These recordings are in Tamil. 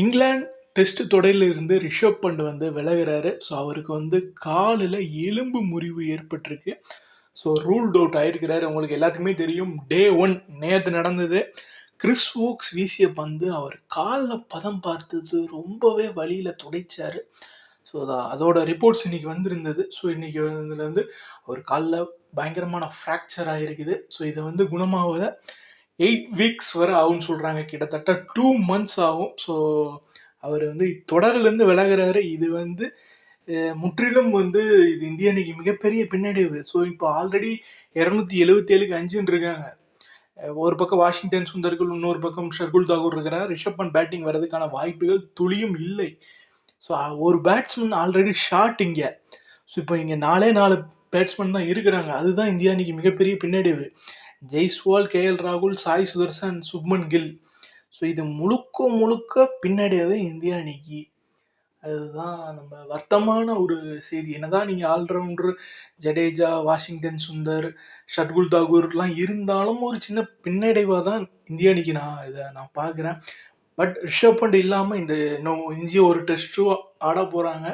இங்கிலாந்து டெஸ்ட் தொடரிலிருந்து ரிஷப் பண்ட் வந்து விலகிறாரு. ஸோ அவருக்கு வந்து காலில் எலும்பு முறிவு ஏற்பட்டிருக்கு. ஸோ ரூல்ட் அவுட் ஆயிருக்கிறாரு. உங்களுக்கு எல்லாத்துக்குமே தெரியும். டே ஒன் நேற்று நடந்தது. கிறிஸ் ஓக்ஸ் வீசிய பந்து அவர் காலில் பதம் பார்த்தது ரொம்பவே வழியில் துடைச்சார். ஸோ அதோட ரிப்போர்ட்ஸ் இன்றைக்கி வந்திருந்தது. ஸோ இன்றைக்கி இதுல வந்து அவர் காலில் பயங்கரமான ஃப்ராக்சர் ஆகிருக்குது ஸோ இதை வந்து குணமாவதை எயிட் வீக்ஸ் வரை ஆகும்னு சொல்கிறாங்க கிட்டத்தட்ட டூ மந்த்ஸ் ஆகும். ஸோ அவர் வந்து தொடர்லேருந்து விலகிறாரு. இது வந்து முற்றிலும் வந்து இது இந்திய அணிக்கு மிகப்பெரிய பின்னடைவு. ஸோ இப்போ ஆல்ரெடி இரநூத்தி எழுபத்தி ஏழுக்கு அஞ்சுன்னு இருக்காங்க. ஒரு பக்கம் வாஷிங்டன் சுந்தர்கள் இன்னொரு பக்கம் ஷர்குல் தாகூர் இருக்கிறார். ரிஷப் பண்ட் பேட்டிங் வர்றதுக்கான வாய்ப்புகள் துளியும் இல்லை. ஸோ ஒரு பேட்ஸ்மேன் ஆல்ரெடி ஷார்ட் இங்கே. ஸோ இப்போ இங்கே நாலே நாலு பேட்ஸ்மேன் தான் இருக்கிறாங்க. அதுதான் இந்தியா அன்னைக்கு மிகப்பெரிய பின்னடைவு. ஜெய்ஸ்வால் கேஎல் ராகுல் சாய் சுதர்சன் சுப்மன் கில். ஸோ இது முழுக்க முழுக்க பின்னடைவு இந்திய அணிக்கு. அதுதான் நம்ம வருத்தமான ஒரு செய்தி. என்னதான் நீங்கள் ஆல்ரவுண்டர் ஜடேஜா வாஷிங்டன் சுந்தர் ஷட்குல் தாகூர்லாம் இருந்தாலும் ஒரு சின்ன பின்னடைவாக தான் இந்திய அணிக்கு நான் இதை நான் பார்க்குறேன். பட் ரிஷப் பண்ட் இல்லாமல் இந்த இன்னும் இஞ்சி ஒரு டெஸ்ட்டும் ஆட போகிறாங்க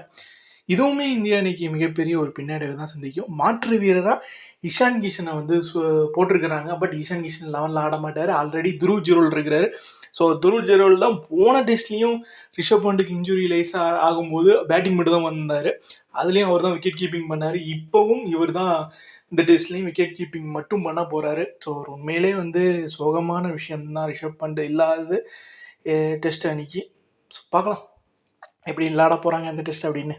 இதுவுமே இந்திய அணிக்கு மிகப்பெரிய ஒரு பின்னடைவை தான் சந்திக்கும். மாற்று வீரராக இஷான் கிஷனை வந்து போட்டிருக்கிறாங்க. பட் இஷான் கிஷன் லெவனில் ஆட மாட்டார். ஆல்ரெடி துருவ் ஜெரோல் இருக்கிறாரு. ஸோ துருவ் ஜெரோல் தான் போன டெஸ்ட்லேயும் ரிஷப் பண்டுக்கு இன்ஜுரி லைஸாக ஆகும்போது பேட்டிங் மட்டும் தான் வந்தார். அதுலேயும் அவர் தான் விக்கெட் கீப்பிங் பண்ணார். இப்போவும் இவர் தான் இந்த டெஸ்ட்லேயும் விக்கெட் கீப்பிங் மட்டும் பண்ண போகிறாரு ஸோ ஒரு உண்மையிலே வந்து சோகமான விஷயம் தான் ரிஷப் பண்ட் இல்லாதது டெஸ்ட் அன்னைக்கு. ஸோ பார்க்கலாம். எப்படி இல்லாட போகிறாங்க அந்த டெஸ்ட் அப்படின்னு.